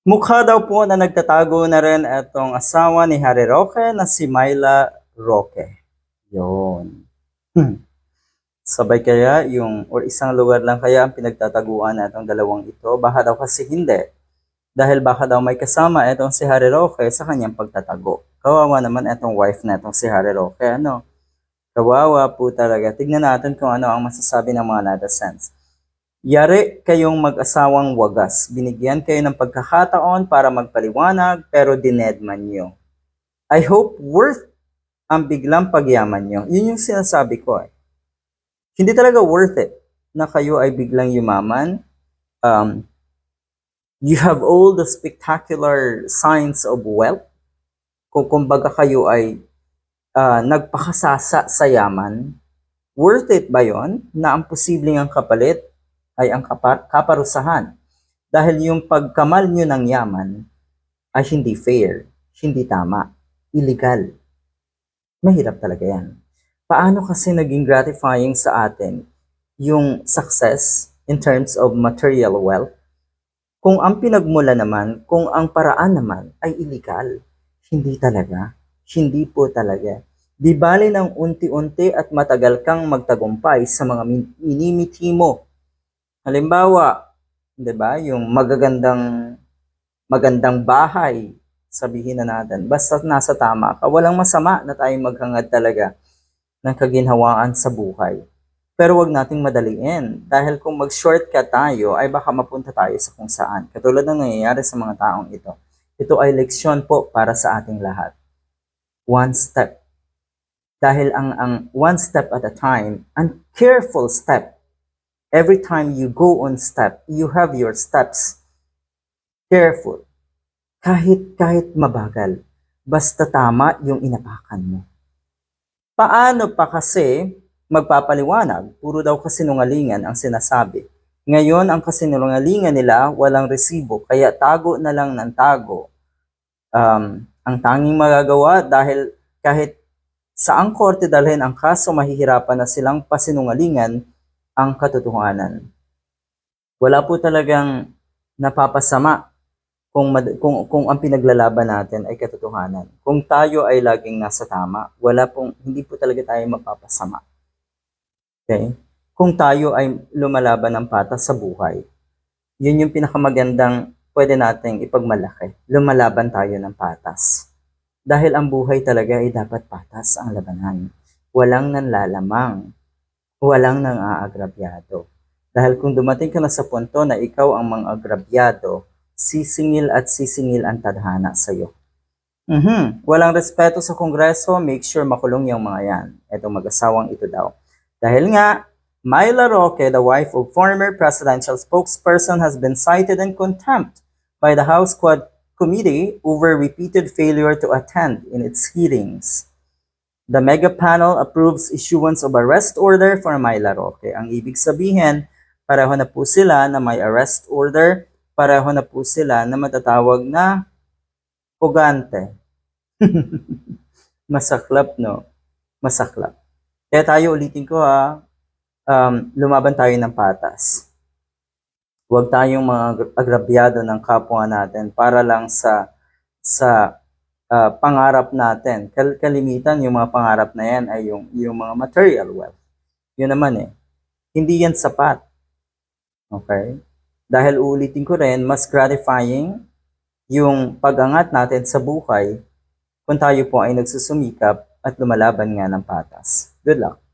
Mukha daw po na nagtatago na rin itong asawa ni Harry Roque na si Myla Roque. Yun. Hmm. Sabay kaya yung, or isang lugar lang kaya ang pinagtataguan na itong dalawang ito? Baka daw kasi hindi. Dahil baka daw may kasama itong si Harry Roque sa kanyang pagtatago. Kawawa naman itong wife na itong si Harry Roque. Ano? Kawawa po talaga. Tignan natin kung ano ang masasabi ng mga netizens. Yari kayong mag-asawang wagas. Binigyan kayo ng pagkakataon para magpaliwanag pero dinedman nyo. I hope worth ang biglang pagyaman nyo. Yun yung sinasabi ko eh. Hindi talaga worth it na kayo ay biglang yumaman. Um, you have all the spectacular signs of wealth. Kung kumbaga kayo ay ah, nagpakasasa sa yaman, worth it ba yon na ang posibleng ang kapalit ay ang kapa- kaparusahan? Dahil yung pagkamal nyo ng yaman ay hindi fair, hindi tama, illegal. Mahirap talaga yan. Paano kasi naging gratifying sa atin yung success in terms of material wealth kung ang pinagmula naman, kung ang paraan naman ay illegal? Hindi talaga. Hindi po talaga. Di bali ng unti-unti at matagal kang magtagumpay sa mga min- minimiti mo. Halimbawa, 'di ba, yung magagandang magandang bahay, sabihin na natin, basta nasa tama ka, walang masama na tayo maghangad talaga ng kaginhawaan sa buhay. Pero wag nating madaliin dahil kung mag-shortcut tayo ay baka mapunta tayo sa kung saan. Katulad ng nangyayari sa mga taong ito. Ito ay leksyon po para sa ating lahat. One step. Dahil ang ang one step at a time, and careful step. Every time you go on step, you have your steps. Careful. Kahit kahit mabagal, basta tama yung inapakan mo. Paano pa kasi magpapaliwanag? Puro daw kasinungalingan ang sinasabi. Ngayon, ang kasinungalingan nila walang resibo, kaya tago na lang ng tago. Um, ang tanging magagawa dahil kahit saang korte dalhin ang kaso, mahihirapan na silang pasinungalingan ang katotohanan. Wala po talagang napapasama kung, kung, kung ang pinaglalaban natin ay katotohanan. Kung tayo ay laging nasa tama, wala pong, hindi po talaga tayo mapapasama. Okay? Kung tayo ay lumalaban ng patas sa buhay, yun yung pinakamagandang pwede nating ipagmalaki. Lumalaban tayo ng patas. Dahil ang buhay talaga ay dapat patas ang labanan. Walang nanlalamang. Walang nang aagrabyado. Dahil kung dumating ka na sa punto na ikaw ang mga agrabyado, sisingil at sisingil ang tadhana sa'yo. Mhm. Walang respeto sa Kongreso, make sure makulong yung mga yan. Itong mag-asawang ito daw. Dahil nga, Myla Roque, the wife of former presidential spokesperson, has been cited in contempt by the House Quad Committee over repeated failure to attend in its hearings. The mega panel approves issuance of arrest order for Myla Roque. Ang ibig sabihin, pareho na po sila na may arrest order, pareho na po sila na matatawag na pugante. Masaklap, no? Masaklap. Kaya tayo ulitin ko ha, um, lumaban tayo ng patas. Huwag tayong mga agra- agrabyado ng kapwa natin para lang sa sa ah, pangarap natin. Kal- kalimitan yung mga pangarap na yan ay yung, yung mga material wealth. Yun naman eh. Hindi yan sapat. Okay? Dahil uulitin ko rin, mas gratifying yung pag-angat natin sa buhay kung tayo po ay nagsusumikap at lumalaban nga ng patas. Good luck.